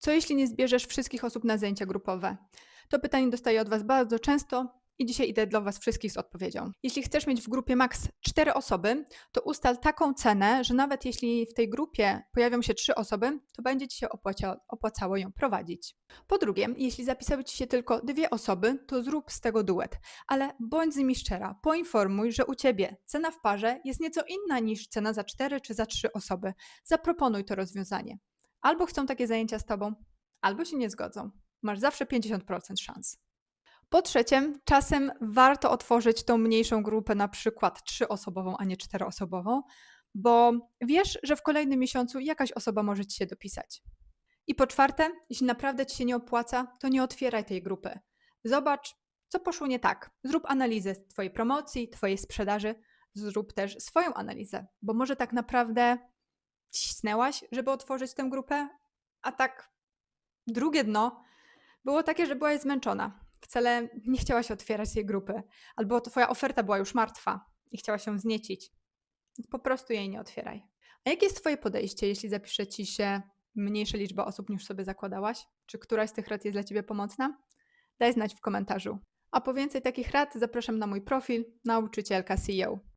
Co jeśli nie zbierzesz wszystkich osób na zajęcia grupowe? To pytanie dostaję od Was bardzo często i dzisiaj idę dla Was wszystkich z odpowiedzią. Jeśli chcesz mieć w grupie maks 4 osoby, to ustal taką cenę, że nawet jeśli w tej grupie pojawią się 3 osoby, to będzie Ci się opłacało ją prowadzić. Po drugie, jeśli zapisały Ci się tylko dwie osoby, to zrób z tego duet, ale bądź z nimi szczera. Poinformuj, że u Ciebie cena w parze jest nieco inna niż cena za 4 czy za 3 osoby. Zaproponuj to rozwiązanie. Albo chcą takie zajęcia z Tobą, albo się nie zgodzą. Masz zawsze 50% szans. Po trzecie, czasem warto otworzyć tą mniejszą grupę, na przykład trzyosobową, a nie czteroosobową, bo wiesz, że w kolejnym miesiącu jakaś osoba może ci się dopisać. I po czwarte, jeśli naprawdę ci się nie opłaca, to nie otwieraj tej grupy. Zobacz, co poszło nie tak. Zrób analizę Twojej promocji, Twojej sprzedaży, zrób też swoją analizę, bo może tak naprawdę cisnęłaś, żeby otworzyć tę grupę, a tak drugie dno było takie, że byłaś zmęczona. Wcale nie chciałaś otwierać tej grupy, albo Twoja oferta była już martwa i chciałaś się wzniecić. Po prostu jej nie otwieraj. A jakie jest Twoje podejście, jeśli zapisze Ci się mniejsza liczba osób niż sobie zakładałaś? Czy któraś z tych rad jest dla Ciebie pomocna? Daj znać w komentarzu. A po więcej takich rad zapraszam na mój profil nauczycielka CEO.